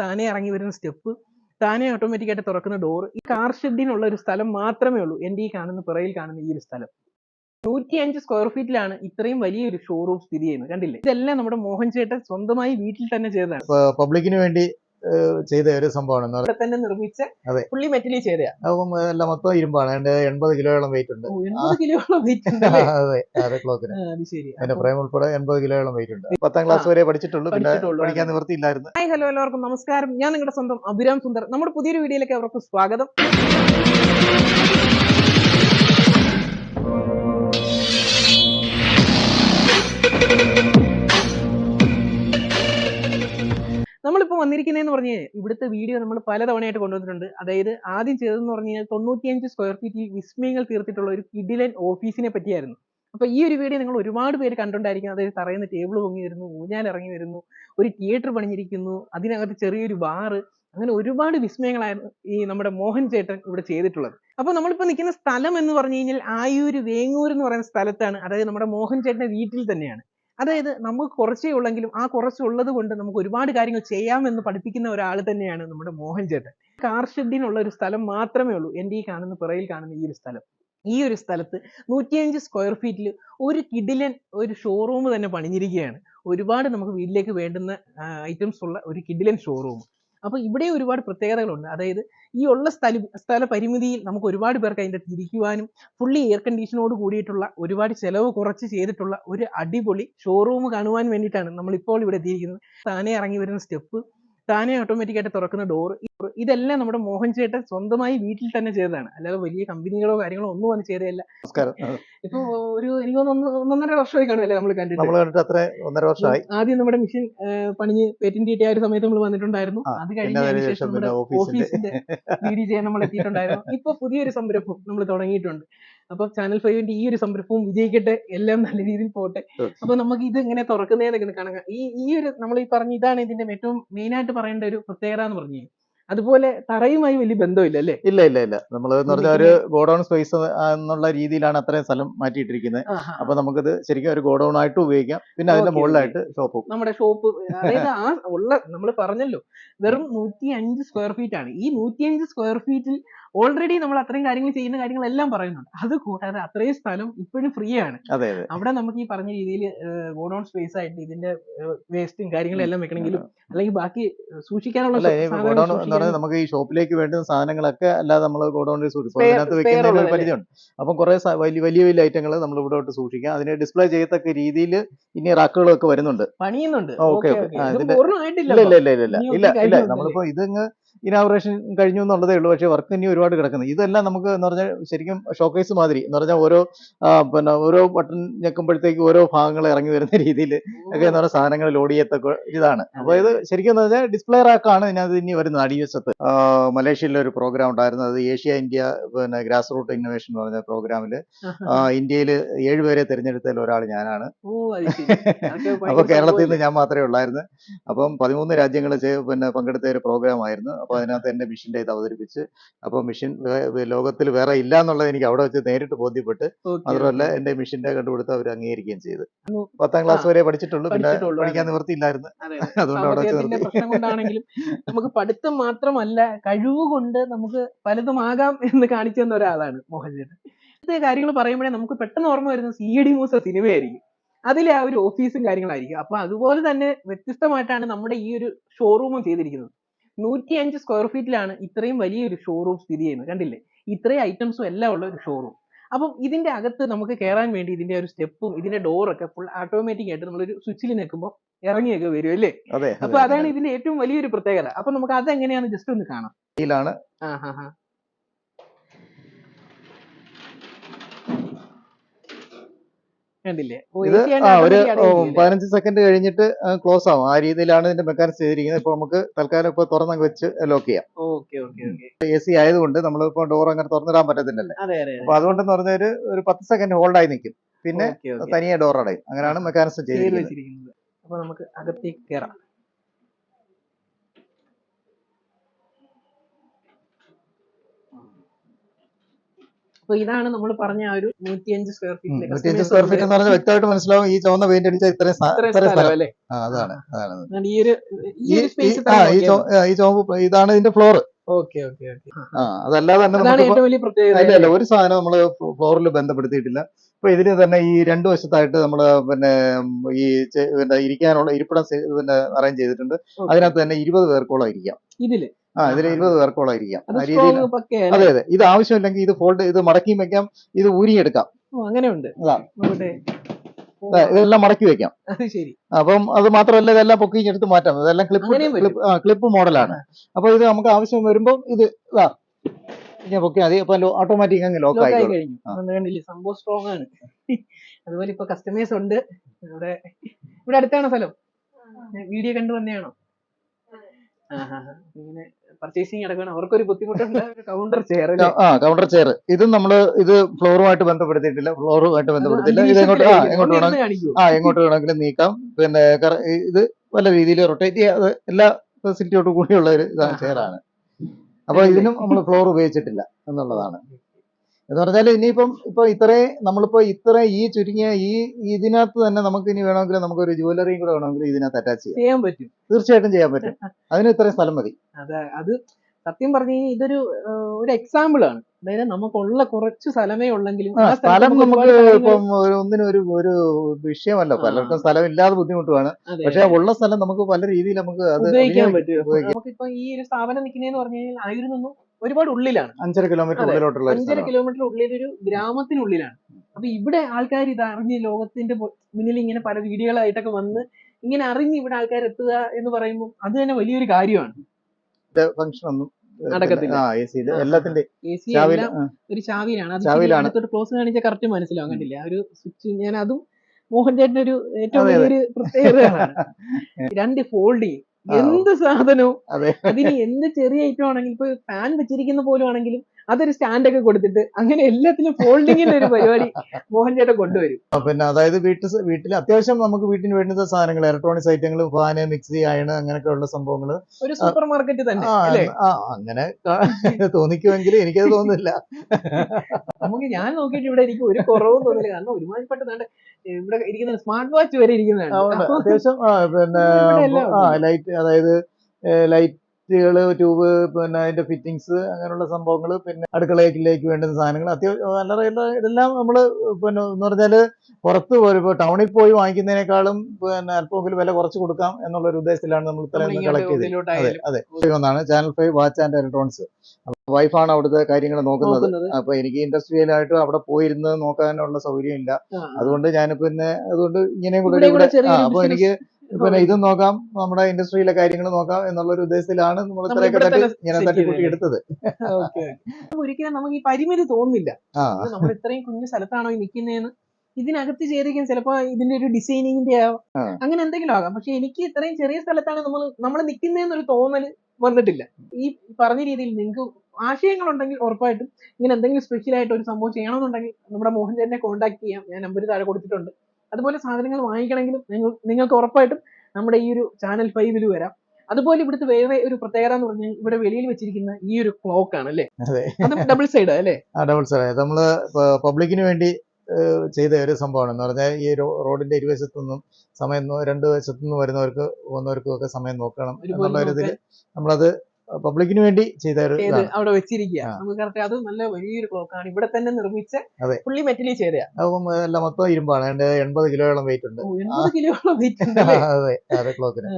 താനെ ഇറങ്ങി വരുന്ന സ്റ്റെപ്പ്. താനെ ഓട്ടോമാറ്റിക് ആയിട്ട് തുറക്കുന്ന ഡോർ ഈ കാർ ഷെഡിനുള്ള ഒരു സ്ഥലം മാത്രമേ ഉള്ളൂ എന്റെ ഈ കാണുന്ന പിറയിൽ കാണുന്ന ഈ ഒരു സ്ഥലം. നൂറ്റി അഞ്ച് സ്ക്വയർ ഫീറ്റിലാണ് ഇത്രയും വലിയൊരു ഷോറൂം സ്ഥിതി ചെയ്യുന്നത്. കണ്ടില്ലേ? ഇതെല്ലാം നമ്മുടെ മോഹൻ ചേട്ടൻ സ്വന്തമായി വീട്ടിൽ തന്നെ ചെയ്തതാണ്. പബ്ലിക്കിന് വേണ്ടി ചെയ്ത ഒരു സംഭവമാണ്. തന്നെ നിർമ്മിച്ച അതെ. പുള്ളി മെറ്റലി അപ്പം എല്ലാം മൊത്തം ഇരുമ്പാണ്. എന്റെ എൺപത് കിലോയോളം വെയിറ്റ് ഉണ്ട്. കിലോയോളം വെയിറ്റ് ഉണ്ട് അതെ ക്ലോക്കിന്. അപ്പൊ- ഫ്രെയിം ഉൾപ്പെടെ എൺപത് കിലോയോളം വെയിറ്റ് ഉണ്ട്. പത്താം ക്ലാസ് വരെ പഠിച്ചിട്ടുള്ളൂ. പിന്നെ. പഠിക്കാൻ നിവൃത്തിയില്ലായിരുന്നു. ഹായ് ഹലോ എല്ലാവർക്കും. നമസ്കാരം. ഞാൻ നിങ്ങളുടെ സ്വന്തം അഭിരാം സുന്ദർ. നമ്മുടെ പുതിയൊരു വീഡിയോയിലേക്ക് അവർക്ക് സ്വാഗതം. നമ്മളിപ്പോ പറഞ്ഞു പറഞ്ഞ് ഇവിടുത്തെ വീഡിയോ നമ്മൾ പലതവണയായിട്ട് കൊണ്ടുവന്നിട്ടുണ്ട്. അതായത് ആദ്യം ചെയ്തതെന്ന് പറഞ്ഞു കഴിഞ്ഞാൽ തൊണ്ണൂറ്റിയഞ്ച് സ്ക്വയർ ഫീറ്റിൽ വിസ്മയങ്ങൾ തീർത്തിട്ടുള്ള ഒരു കിഡിലൻ ഓഫീസിനെ പറ്റിയായിരുന്നു. അപ്പോൾ ഈ ഒരു വീഡിയോ നിങ്ങൾ ഒരുപാട് പേര് കണ്ടുകൊണ്ടായിരിക്കും അതായത് തറയുന്ന ടേബിൾ പൊങ്ങി വരുന്നു ഊഞ്ഞാൽ ഇറങ്ങി വരുന്നു ഒരു തിയേറ്റർ പണിഞ്ഞിരിക്കുന്നു അതിനകത്ത് ചെറിയൊരു ബാറ് അങ്ങനെ ഒരുപാട് വിസ്മയങ്ങളായിരുന്നു ഈ നമ്മുടെ മോഹൻ ചേട്ടൻ ഇവിടെ ചെയ്തിട്ടുള്ളത്. അപ്പൊ നമ്മളിപ്പോൾ നിൽക്കുന്ന സ്ഥലം എന്ന് പറഞ്ഞു കഴിഞ്ഞാൽ ആയൂര് വേങ്ങൂർ എന്ന് പറയുന്ന സ്ഥലത്താണ്. അതായത് നമ്മുടെ മോഹൻ ചേട്ടന്റെ വീട്ടിൽ തന്നെയാണ്. അതായത് നമുക്ക് കുറച്ചേ ഉള്ളെങ്കിലും ആ കുറച്ചുള്ളത് കൊണ്ട് നമുക്ക് ഒരുപാട് കാര്യങ്ങൾ ചെയ്യാമെന്ന് പഠിപ്പിക്കുന്ന ഒരാൾ തന്നെയാണ് നമ്മുടെ മോഹൻ ചേട്ടൻ. കാർഷെഡിനുള്ള ഒരു സ്ഥലം മാത്രമേ ഉള്ളൂ. എന്റെ ഈ കാണുന്ന പിറയിൽ കാണുന്ന ഈ ഒരു സ്ഥലം. ഈ ഒരു സ്ഥലത്ത് നൂറ്റിയഞ്ച് സ്ക്വയർ ഫീറ്റിൽ ഒരു കിഡിലൻ ഒരു ഷോറൂം തന്നെ പണിഞ്ഞിരിക്കുകയാണ്. ഒരുപാട് നമുക്ക് വീട്ടിലേക്ക് വേണ്ടുന്ന ഐറ്റംസ് ഉള്ള ഒരു കിഡിലൻ ഷോറൂം അപ്പൊ ഇവിടെ ഒരുപാട് പ്രത്യേകതകളുണ്ട്. അതായത് ഈ ഉള്ള സ്ഥല സ്ഥല പരിമിതിയിൽ നമുക്ക് ഒരുപാട് പേർക്ക് അതിന്റെ തിരിക്കുവാനും ഫുള്ളി എയർ കണ്ടീഷനോട് കൂടിയിട്ടുള്ള ഒരുപാട് ചിലവ് കുറച്ച് ചെയ്തിട്ടുള്ള ഒരു അടിപൊളി ഷോറൂം കാണുവാൻ വേണ്ടിയിട്ടാണ് നമ്മൾ ഇപ്പോൾ ഇവിടെ എത്തിയിരിക്കുന്നത്. താനെ ഇറങ്ങി വരുന്ന സ്റ്റെപ്പ്. താനെ ഓട്ടോമാറ്റിക് ആയിട്ട് തുറക്കുന്ന ഡോർ ഇതെല്ലാം നമ്മുടെ മോഹൻ ചേട്ടൻ സ്വന്തമായി വീട്ടിൽ തന്നെ ചെയ്തതാണ്. അല്ലാതെ വലിയ കമ്പനികളോ കാര്യങ്ങളോ ഒന്നും വന്ന് ചെയ്തതല്ല. ഇപ്പൊ ഒരു എനിക്ക് ഒന്നൊന്നര വർഷമായി കാണുമല്ലേ നമ്മൾ കണ്ടിട്ട്? അത്ര ഒന്നര വർഷമായി. ആദ്യം നമ്മുടെ മിഷൻ പണിഞ്ഞ് പേറ്റന്റ് കിട്ടിയ ഒരു സമയത്ത് നമ്മൾ വന്നിട്ടുണ്ടായിരുന്നു. അത് കഴിഞ്ഞ ശേഷം നമ്മുടെ ഓഫീസിന്റെ. ഡി ഡി ചെയ്യാൻ നമ്മൾ എത്തിയിട്ടുണ്ടായിരുന്നു ഇപ്പൊ പുതിയൊരു സംരംഭം നമ്മൾ തുടങ്ങിയിട്ടുണ്ട്. അപ്പൊ ചാനൽ ഫൈവിന്റെ ഈ ഒരു സംരംഭവും വിജയിക്കട്ടെ എല്ലാം നല്ല രീതിയിൽ പോട്ടെ അപ്പൊ നമുക്ക് ഇത് എങ്ങനെ തുറക്കുന്നതെന്നൊക്കെ കാണാം. ഈ ഈ ഒരു നമ്മൾ ഈ പറഞ്ഞ ഇതാണ് ഇതിന്റെ ഏറ്റവും മെയിൻ ആയിട്ട് പറയേണ്ട ഒരു പ്രത്യേകത എന്ന് പറഞ്ഞു അതുപോലെ തറയുമായി വലിയ ബന്ധമില്ല അല്ലേ? ഇല്ല ഇല്ല ഇല്ല. നമ്മൾ പറഞ്ഞ പറഞ്ഞാൽ ഒരു ഗോഡൌൺ സ്പേസ് എന്നുള്ള രീതിയിലാണ് അത്രയും സ്ഥലം മാറ്റിയിട്ടിരിക്കുന്നത്. അപ്പൊ നമുക്കിത് ശരിക്കും ഒരു ഗോഡൌൺ ആയിട്ട് ഉപയോഗിക്കാം. പിന്നെ അതിന്റെ മുകളിലായിട്ട് ഷോപ്പ് നമ്മുടെ ഷോപ്പ് അതായത് ആ ഉള്ള നമ്മൾ പറഞ്ഞല്ലോ വെറും നൂറ്റി അഞ്ച് സ്ക്വയർ ഫീറ്റ് ആണ്. ഈ നൂറ്റി അഞ്ച് സ്ക്വയർ ഫീറ്റിൽ ഓൾറെഡി നമ്മൾ അത്രയും കാര്യങ്ങൾ ചെയ്യുന്ന കാര്യങ്ങളെല്ലാം പറയുന്നുണ്ട്. അത് കൂടാതെ അത്രയും സ്ഥലം ഇപ്പോഴും ഫ്രീ ആണ്. അവിടെ നമുക്ക് ഈ പറഞ്ഞ രീതിയിൽ ഗോഡൌൺ സ്പേസ് ആയിട്ട് ഇതിന്റെ വേസ്റ്റും കാര്യങ്ങളും എല്ലാം വെക്കണമെങ്കിലും അല്ലെങ്കിൽ ബാക്കി സൂക്ഷിക്കാനുള്ള നമുക്ക് ഈ ഷോപ്പിലേക്ക് വേണ്ടുന്ന സാധനങ്ങളൊക്കെ അല്ലാതെ നമ്മൾ ഗോഡൗണിൽ സൂക്ഷിക്കും. അതിനകത്ത് വെക്കുന്നതിന് ഒരു പരിധിയുണ്ട്. അപ്പം കുറെ വലിയ വലിയ വലിയ ഐറ്റങ്ങൾ നമ്മൾ ഇവിടോട്ട് സൂക്ഷിക്കാം. അതിനെ ഡിസ്പ്ലേ ചെയ്യത്തക്ക രീതിയിൽ ഇനി റാക്കുകളൊക്കെ വരുന്നുണ്ട്. പണിയുന്നുണ്ട്. ഓക്കെ, ഇല്ല ഇല്ല ഇല്ല ഇല്ല. ഇല്ല ഇല്ല. നമ്മളിപ്പോ ഇതിങ്ങ് ഇനാഗുറേഷൻ കഴിഞ്ഞു എന്നുള്ളതേ ഉള്ളൂ. പക്ഷേ വർക്ക് ഇനി ഒരുപാട് കിടക്കുന്നത് ഇതെല്ലാം നമുക്ക് എന്ന് പറഞ്ഞാൽ ശരിക്കും ഷോക്കേസ് മാതിരി എന്ന് പറഞ്ഞാൽ ഓരോ പിന്നെ ഓരോ ബട്ടൺ ഞെക്കുമ്പോഴത്തേക്ക് ഓരോ ഭാഗങ്ങൾ ഇറങ്ങി വരുന്ന രീതിയിൽ ഒക്കെ എന്ന് പറഞ്ഞാൽ സാധനങ്ങൾ ലോഡ് ചെയ്യത്തക്ക ഇതാണ്. അപ്പോൾ ഇത് ശരിക്കും എന്ന് പറഞ്ഞാൽ ഡിസ്പ്ലേ റാക്കാണ് ഇതിനകത്ത് ഇനി വരുന്നത് അടിവശത്ത് മലേഷ്യയിലെ ഒരു പ്രോഗ്രാം ഉണ്ടായിരുന്നു അത് ഏഷ്യ ഇന്ത്യ പിന്നെ ഗ്രാസ് റൂട്ട് ഇന്നോവേഷൻ എന്ന് പറഞ്ഞ പ്രോഗ്രാമിൽ ഇന്ത്യയിൽ ഏഴുപേരെ തിരഞ്ഞെടുത്തതിൽ ഒരാൾ ഞാനാണ്. അപ്പോൾ കേരളത്തിൽ നിന്ന് ഞാൻ മാത്രമേ ഉള്ളായിരുന്നു. അപ്പം പതിമൂന്ന് രാജ്യങ്ങൾ പിന്നെ പങ്കെടുത്ത ഒരു പ്രോഗ്രാം ആയിരുന്നു. അപ്പൊ അതിനകത്ത് എന്റെ മിഷന്റെ ഇത് അവതരിപ്പിച്ച് അപ്പൊ മിഷൻ ലോകത്തിൽ വേറെ ഇല്ല എന്നുള്ളത് എനിക്ക് അവിടെ വെച്ച് നേരിട്ട് ബോധ്യപ്പെട്ട് മാത്രമല്ല എന്റെ എന്റെ മിഷന്റെ കണ്ടുപിടുത്തം അവർ അംഗീകരിക്കുകയും ചെയ്തു. പത്താം ക്ലാസ് വരെ പഠിച്ചിട്ടുള്ളൂ പിന്നെ പഠിക്കാൻ. നിവൃത്തിയില്ലായിരുന്നു. അതെ, അതെ. അതുകൊണ്ട് അവിടെ പ്രശ്നം കൊണ്ടാണെങ്കിലും നമുക്ക് പഠിത്തം മാത്രമല്ല കഴിവ് കൊണ്ട് നമുക്ക് പലതും ആകാം എന്ന് കാണിച്ചു തന്ന ഒരാളാണ് മോഹൻ ഇത്തരം കാര്യങ്ങൾ പറയുമ്പോഴേ നമുക്ക് പെട്ടെന്ന് ഓർമ്മ വരുന്നത് സി ഡി മൂസ സിനിമയായിരിക്കും. അതിലെ ആ ഒരു ഓഫീസും കാര്യങ്ങളായിരിക്കും. അപ്പൊ അതുപോലെ തന്നെ വ്യത്യസ്തമായിട്ടാണ് നമ്മുടെ ഈ ഒരു ഷോറൂമും ചെയ്തിരിക്കുന്നത്. നൂറ്റി അഞ്ച് സ്ക്വയർ ഫീറ്റിലാണ് ഇത്രയും വലിയൊരു ഷോറൂം സ്ഥിതി ചെയ്യുന്നത്. കണ്ടില്ലേ? ഇത്രയും ഐറ്റംസും എല്ലാം ഉള്ള ഒരു ഷോറൂം അപ്പം ഇതിന്റെ അകത്ത് നമുക്ക് കയറാൻ വേണ്ടി ഇതിന്റെ ഒരു സ്റ്റെപ്പും ഇതിന്റെ ഡോറൊക്കെ ഫുൾ ഓട്ടോമാറ്റിക് ആയിട്ട് നമ്മളൊരു സ്വിച്ചിൽ നിൽക്കുമ്പോൾ ഇറങ്ങിയൊക്കെ വരും അല്ലേ? അപ്പൊ അതാണ് ഇതിന്റെ ഏറ്റവും വലിയൊരു പ്രത്യേകത. അപ്പൊ നമുക്ക് അതെങ്ങനെയാണ് ജസ്റ്റ് ഒന്ന് കാണാം. കണ്ടില്ലേ? ഒരു പതിനഞ്ച് സെക്കൻഡ് കഴിഞ്ഞിട്ട് ക്ലോസ് ആവും. ആ രീതിയിലാണ് ഇതിന്റെ മെക്കാനിക്സ് ചെയ്തിരിക്കുന്നത്. ഇപ്പൊ നമുക്ക് തൽക്കാലം ഇപ്പൊ തുറന്നങ്ങ് വെച്ച് ലോക്ക് ചെയ്യാം. എ സി ആയതുകൊണ്ട് നമ്മളിപ്പോ ഡോർ അങ്ങനെ തുറന്നിടാൻ പറ്റത്തില്ലല്ലേ? അപ്പൊ അതുകൊണ്ടെന്ന് പറഞ്ഞാൽ ഒരു ഒരു പത്ത് സെക്കൻഡ് ഹോൾഡ് ആയി നിൽക്കും പിന്നെ തനിയെ ഡോർ അടയും. അങ്ങനെയാണ് മെക്കാനിസം ചെയ്തിരിക്കുന്നത്. അപ്പൊ നമുക്ക് അകത്തേക്ക് കയറാം അപ്പൊ ഇതാണ് നമ്മൾ പറഞ്ഞ ആ ഒരു നൂറ്റിയഞ്ച് സ്ക്വയർ ഫീറ്റ് നൂറ്റിയഞ്ച് സ്ക്വയർ ഫീറ്റ് എന്ന് പറഞ്ഞാൽ വ്യക്തമായിട്ട് മനസ്സിലാവും ഈ ചുവന്ന പെയിന്റ് അടിച്ച ഇത്രയും സ്ഥ- ഇത്രയും ഇത്രയും സ്ഥലം അല്ലേ? അതാണ് അതാണ്. ഈ ഒരു ഈ ചുവപ്പ് ഇതാണ് ഇതിന്റെ ഫ്ലോർ ഓക്കെ ഓക്കെ ഓക്കെ. ആ. അതല്ലാതെ തന്നെ അല്ല അല്ല ഒരു സാധനം നമ്മൾ ഫ്ലോറിൽ ബന്ധപ്പെടുത്തിയിട്ടില്ല. ഇപ്പൊ ഇതിന് തന്നെ ഈ രണ്ടു വശത്തായിട്ട് നമ്മൾ പിന്നെ ഈ പിന്നെ ഇരിക്കാനുള്ള ഇരിപ്പിടം പിന്നെ അറേഞ്ച് ചെയ്തിട്ടുണ്ട്. അതിനകത്ത് തന്നെ ഇരുപത് പേർക്കോളം ഇരിക്കാം. ഇതിൽ? ആ ഇതിൽ. ഇരുപത് പേർക്കോളം ഇരിക്കാം. ആ രീതിയിൽ അതെ അതെ. ഇത് ആവശ്യമില്ലെങ്കിൽ ഇത് ഫോൾഡ് ഇത് മടക്കിയും വെക്കാം ഇത് ഊരിയെടുക്കാം. അങ്ങനെയുണ്ട്. അതാ. ഇതെല്ലാം മടക്കി വെക്കാം. അത് ശരി. അപ്പം അത് മാത്രമല്ല ഇതെല്ലാം പൊക്കി എടുത്ത് മാറ്റാം. ഇതെല്ലാം ക്ലിപ്പ് ക്ലിപ്പ് മോഡലാണ് അപ്പൊ ഇത് നമുക്ക് ആവശ്യം വരുമ്പോൾ ഇത് ഇതാ. ഇങ്ങനെ പൊക്കി മതി അപ്പൊ ഓട്ടോമാറ്റിക് അങ്ങ് ലോക്ക് ആയി കഴിഞ്ഞു. കണ്ടില്ലേ? സംഭവം സ്ട്രോങ് ആണ്. അതുപോലെ ഇപ്പൊ കസ്റ്റമേഴ്സ് ഉണ്ട്. ഇവിടെ ഇവിടെ അടുത്താണോ സ്ഥലം? വീഡിയോ കണ്ടു വന്നെയാണോ ആഹാ. ഇങ്ങനെ പർച്ചേസിങ് നടക്കുകയാണ് അവർക്കൊരു ബുദ്ധിമുട്ടുണ്ട്. കൗണ്ടർ ചെയർ അല്ലേ ആ കൗണ്ടർ ചെയർ ഇത് നമ്മൾ ഇത് ഫ്ലോറുമായിട്ട് ബന്ധപ്പെടുത്തിയിട്ടില്ല. ഫ്ലോറുമായിട്ട് ബന്ധപ്പെടുത്തില്ല ഇത് എങ്ങോട്ട് ആ എങ്ങോട്ട് ആ വേണമെങ്കിലും നീക്കാം. പിന്നെ ഇത് പല രീതിയിൽ റൊട്ടേറ്റ് ചെയ്യാതെ എല്ലാ ഫെസിലിറ്റിയോടും കൂടിയുള്ള ഒരു. ചെയറാണ് അപ്പൊ ഇതിനും നമ്മൾ ഫ്ലോർ ഉപയോഗിച്ചിട്ടില്ല എന്നുള്ളതാണ്. എന്ന് പറഞ്ഞാൽ ഇനിയിപ്പം ഇപ്പൊ ഇത്രേ നമ്മളിപ്പോ ഇത്ര ഈ ചുരുങ്ങിയ ഈ ഇതിനകത്ത് തന്നെ നമുക്ക് ഇനി വേണമെങ്കിൽ നമുക്ക് ഒരു ജുവലറിയും കൂടെ വേണമെങ്കിൽ ഇതിനകത്ത് അറ്റാച്ച് ചെയ്യാം. ചെയ്യാൻ പറ്റും. തീർച്ചയായിട്ടും ചെയ്യാൻ പറ്റും. അതിന് ഇത്രയും സ്ഥലം മതി. അതെ അത് സത്യം പറഞ്ഞു കഴിഞ്ഞാൽ ഇതൊരു ഒരു എക്സാമ്പിൾ ആണ്. അതായത് നമുക്കുള്ള കുറച്ച് സ്ഥലമേ ഉള്ളെങ്കിലും സ്ഥലം നമുക്ക് ഇപ്പം ഒന്നിനും ഒരു ഒരു വിഷയമല്ല. പലർക്കും സ്ഥലം ഇല്ലാതെ ബുദ്ധിമുട്ടുമാണ് പക്ഷെ ഉള്ള സ്ഥലം നമുക്ക് പല രീതിയിൽ നമുക്ക് അത് ഉപയോഗിക്കാൻ പറ്റും. നമുക്കിപ്പോ ഈ ഒരു സ്ഥാപനം നിൽക്കുന്നതെന്ന് പറഞ്ഞു കഴിഞ്ഞാൽ ആയിരുന്നു ഒരുപാട് ഉള്ളിലാണ്. അഞ്ചര കിലോമീറ്റർ ഉള്ളിലോട്ടുള്ള അഞ്ചര കിലോമീറ്റർ ഉള്ളിൽ ഒരു ഗ്രാമത്തിനുള്ളിലാണ്. അപ്പൊ ഇവിടെ ആൾക്കാർ ഇത് അറിഞ്ഞ് ലോകത്തിന്റെ മുന്നിൽ ഇങ്ങനെ പല വീഡിയോകളായിട്ടൊക്കെ വന്ന് ഇങ്ങനെ അറിഞ്ഞ് ഇവിടെ ആൾക്കാർ എത്തുക എന്ന് പറയുമ്പോൾ അത് തന്നെ വലിയൊരു കാര്യമാണ്. ഫംഗ്ഷൻ ഒന്നും നടക്കത്തില്ല. ഒരു ചാവിയിലാണ് അത് ക്ലോസ് കാണിച്ച കറക്റ്റ് മനസ്സിലാവും. കണ്ടില്ല? ഒരു സ്വിച്ച് ഞാൻ അതും മോഹൻ ഒരു ഏറ്റവും. വലിയൊരു പ്രത്യേകതയാണ്. രണ്ട് ഫോൾഡ് ആ. എന്ത് സാധനവും അതെ. അതിന് എന്ത് ചെറിയ ഐറ്റം ആണെങ്കിലും ഇപ്പൊ ഫാൻ വെച്ചിരിക്കുന്ന പോലും ആണെങ്കിലും അതൊരു സ്റ്റാൻഡ് ഒക്കെ കൊടുത്തിട്ട് അങ്ങനെ എല്ലാത്തിനും ഫോൾഡിങ്ങിന്റെ ഒരു പരിപാടി മോഹൻ ചേട്ടൻ കൊണ്ടുവരും പിന്നെ അതായത് വീട്ടിൽ വീട്ടിൽ അത്യാവശ്യം നമുക്ക് വീട്ടിന് വേണ്ടുന്ന സാധനങ്ങൾ ഇലക്ട്രോണിക്സ് ഐറ്റങ്ങൾ ഫാന് മിക്സി അയണ് അങ്ങനെയൊക്കെയുള്ള സംഭവങ്ങൾ ഒരു സൂപ്പർ മാർക്കറ്റ് തന്നെ അങ്ങനെ തോന്നിക്കുമെങ്കിൽ എനിക്കത് തോന്നുന്നില്ല നമുക്ക് ഞാൻ നോക്കിയിട്ട് ഇവിടെ എനിക്ക് ഒരു കുറവും തോന്നില്ല. കാരണം ഒരുമാതിരിപ്പെട്ട ഇവിടെ ഇരിക്കുന്ന സ്മാർട്ട് വാച്ച് വരെ ഇരിക്കുന്നതാണ്. അത്യാവശ്യം പിന്നെ ലൈറ്റ് അതായത് ലൈറ്റ് ലൈറ്റുകൾ ട്യൂബ് പിന്നെ അതിന്റെ ഫിറ്റിങ്സ് അങ്ങനെയുള്ള സംഭവങ്ങൾ പിന്നെ അടുക്കളയിലേക്ക് വേണ്ടുന്ന സാധനങ്ങൾ അത്യാവശ്യം അല്ലറ ഇതെല്ലാം നമ്മൾ പിന്നെ എന്ന് പറഞ്ഞാൽ പുറത്ത് പോയി ടൗണിൽ പോയി വാങ്ങിക്കുന്നതിനേക്കാളും പിന്നെ അല്പമെങ്കിലും വില കുറച്ച് കൊടുക്കാം എന്നുള്ള ഒരു ഉദ്ദേശത്തിലാണ് നമ്മൾ ഇത്രയും കളക്ട് ചെയ്തത്. അതെ അതെ. ഒന്നാണ് channel five watch and electronics വൈഫാണ് അവിടുത്തെ കാര്യങ്ങൾ നോക്കുന്നത്. അപ്പൊ എനിക്ക് ഇൻഡസ്ട്രിയലായിട്ട് അവിടെ പോയിരുന്ന് നോക്കാനുള്ള സൗകര്യം ഇല്ല. അതുകൊണ്ട് ഞാൻ പിന്നെ അതുകൊണ്ട് ഇങ്ങനെയും കൂടെ അപ്പൊ എനിക്ക് പിന്നെ ഇത് നോക്കാം. നമ്മുടെ ഇൻഡസ്ട്രിയിലെ കാര്യങ്ങൾ നോക്കാം എന്നുള്ള ഒരു ഉദ്ദേശത്തിലാണ് നമ്മൾ ഇത്രയൊക്കെ തട്ടി ഇങ്ങനെ തട്ടിക്കൂട്ടി എടുത്തത്. ഒരിക്കലും നമുക്ക് ഈ പരിമിതി തോന്നില്ല നമ്മൾ ഇത്രയും കുഞ്ഞു സ്ഥലത്താണോ ഈ നിൽക്കുന്നതെന്ന് ഇതിനകത്ത് ചെയ്തിരിക്കും ചിലപ്പോ ഇതിന്റെ ഒരു ഡിസൈനിങ്ങിന്റെ ആവാം. അങ്ങനെ എന്തെങ്കിലും ആകാം. പക്ഷെ എനിക്ക് ഇത്രയും ചെറിയ സ്ഥലത്താണ് നമ്മൾ നമ്മൾ നിൽക്കുന്നതെന്നൊരു തോന്നൽ വന്നിട്ടില്ല. ഈ പറഞ്ഞ രീതിയിൽ നിങ്ങൾക്ക് ആശയങ്ങളുണ്ടെങ്കിൽ ഉറപ്പായിട്ടും ഇങ്ങനെ എന്തെങ്കിലും സ്പെഷ്യൽ ആയിട്ട് ഒരു സംഭവം ചെയ്യണമെന്നുണ്ടെങ്കിൽ നമ്മുടെ മോഹൻ ചേട്ടനെ കോൺടാക്ട് ചെയ്യാം. ഞാൻ നമ്പർ താഴെ കൊടുത്തിട്ടുണ്ട്. അതുപോലെ സാധനങ്ങൾ വാങ്ങിക്കണമെങ്കിൽ നിങ്ങൾ നിങ്ങൾക്ക് ഉറപ്പായിട്ടും നമ്മുടെ ഈ ഒരു ചാനൽ ഫൈവിൽ വരാം. അതുപോലെ ഇവിടുത്തെ വേറെ ഒരു പ്രത്യേകത എന്ന് പറഞ്ഞാൽ ഇവിടെ വെളിയിൽ വെച്ചിരിക്കുന്ന ഈ ഒരു ക്ലോക്ക് ആണ് അല്ലേ? അതെ. ഡബിൾ സൈഡ് അല്ലേ? ഡബിൾ സൈഡ് നമ്മൾ പബ്ലിക്കിന് വേണ്ടി ചെയ്ത ഒരു സംഭവമാണ്. എന്ന് പറഞ്ഞാൽ ഈ റോഡിന്റെ ഇരുവശത്തു നിന്നും സമയം രണ്ട് വശത്തു നിന്ന് വരുന്നവർക്ക് പോകുന്നവർക്കും ഒക്കെ സമയം നോക്കണം എന്നുള്ള ഒരു ഇതിൽ. നമ്മളത് പബ്ലിക്കിന് വേണ്ടി ചെയ്ത ഒരു അവിടെ വെച്ചിരിക്കുക. നമുക്ക് കറക്റ്റ് അത് നല്ല വലിയൊരു ക്ലോക്കാണ്. ഇവിടെ തന്നെ നിർമ്മിച്ച. പുള്ളി മെറ്റലി ചെയ്തയാ അപ്പം എല്ലാം മൊത്തം ഇരുമ്പാണ്. അതിന്റെ എൺപത് കിലോയോളം വെയിറ്റ് ഉണ്ട്. കിലോളം വെയിറ്റ് ഉണ്ട് അതെ അതെ ക്ലോക്കിന്.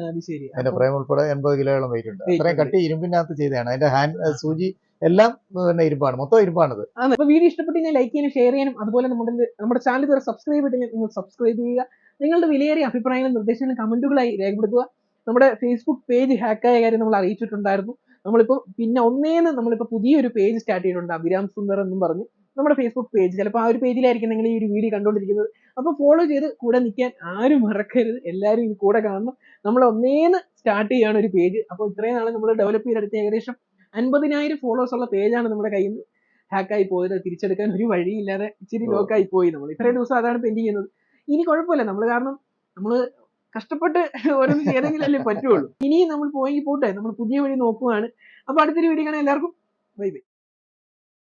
അതിന്റെ ഫ്രെയിം ഉൾപ്പെടെ എൺപത് കിലോയോളം വെയിറ്റ് ഉണ്ട്. അത്രയും കട്ടി ഇരുമ്പിനകത്ത് ചെയ്തതാണ്. അതിന്റെ ഹാൻഡ് സൂചി എല്ലാം തന്നെ ഇരുമ്പാണ്. മൊത്തം ഇരുമ്പാണത്. അപ്പൊ വീഡിയോ ഇഷ്ടപ്പെട്ട് ലൈക്ക് ചെയ്യാനും ഷെയർ ചെയ്യാനും അതുപോലെ നമ്മുടെ നമ്മുടെ ചാനൽ ഇതുവരെ സബ്സ്ക്രൈബ് ചെയ്തില്ലെങ്കിൽ നിങ്ങൾ സബ്സ്ക്രൈബ് ചെയ്യുക. നിങ്ങളുടെ വിലയേറിയ അഭിപ്രായങ്ങളും നിർദ്ദേശങ്ങളും കമന്റുകളായി രേഖപ്പെടുത്തുക. നമ്മുടെ ഫേസ്ബുക്ക് പേജ് ഹാക്കായ കാര്യം നമ്മൾ അറിയിച്ചിട്ടുണ്ടായിരുന്നു. നമ്മളിപ്പോൾ പിന്നെ ഒന്നേന്ന് നമ്മളിപ്പോൾ പുതിയൊരു പേജ് സ്റ്റാർട്ട് ചെയ്തിട്ടുണ്ട്. അഭിരാം സുന്ദർ എന്നും പറഞ്ഞ് നമ്മുടെ ഫേസ്ബുക്ക് പേജ് ചിലപ്പോൾ ആ ഒരു പേജിലായിരിക്കും നിങ്ങൾ ഈ ഒരു വീഡിയോ കണ്ടുകൊണ്ടിരിക്കുന്നത്. അപ്പോൾ ഫോളോ ചെയ്ത് കൂടെ നിൽക്കാൻ ആരും മറക്കരുത്. എല്ലാവരും ഇനി കൂടെ കാണണം. നമ്മൾ ഒന്നേന്ന് സ്റ്റാർട്ട് ചെയ്യാണ് ഒരു പേജ് അപ്പോൾ ഇത്രയും നാളെ നമ്മൾ ഡെവലപ്പ് ചെയ്തെടുത്ത ഏകദേശം അൻപതിനായിരം ഫോളോവേഴ്സ് ഉള്ള പേജാണ് നമ്മുടെ കയ്യിൽ നിന്ന് ഹാക്കായി പോയത്. തിരിച്ചെടുക്കാൻ ഒരു വഴിയില്ലാതെ ഇച്ചിരി. ലോക്കായി പോയി നമ്മൾ. ഇത്രയും ദിവസം അതാണ് പെൻഡിങ് ചെയ്യുന്നത്. ഇനി കുഴപ്പമില്ല. നമ്മൾ കാരണം നമ്മൾ കഷ്ടപ്പെട്ട് ഓരോന്ന് ചെയ്തെങ്കിലല്ലേ പറ്റുള്ളൂ. ഇനിയും നമ്മൾ പോയെങ്കിൽ പോട്ടെ. നമ്മൾ പുതിയ വഴി നോക്കുവാണ്. അപ്പൊ അടുത്തൊരു വീഡിയോ കാണാം. എല്ലാവർക്കും ബൈ ബൈ.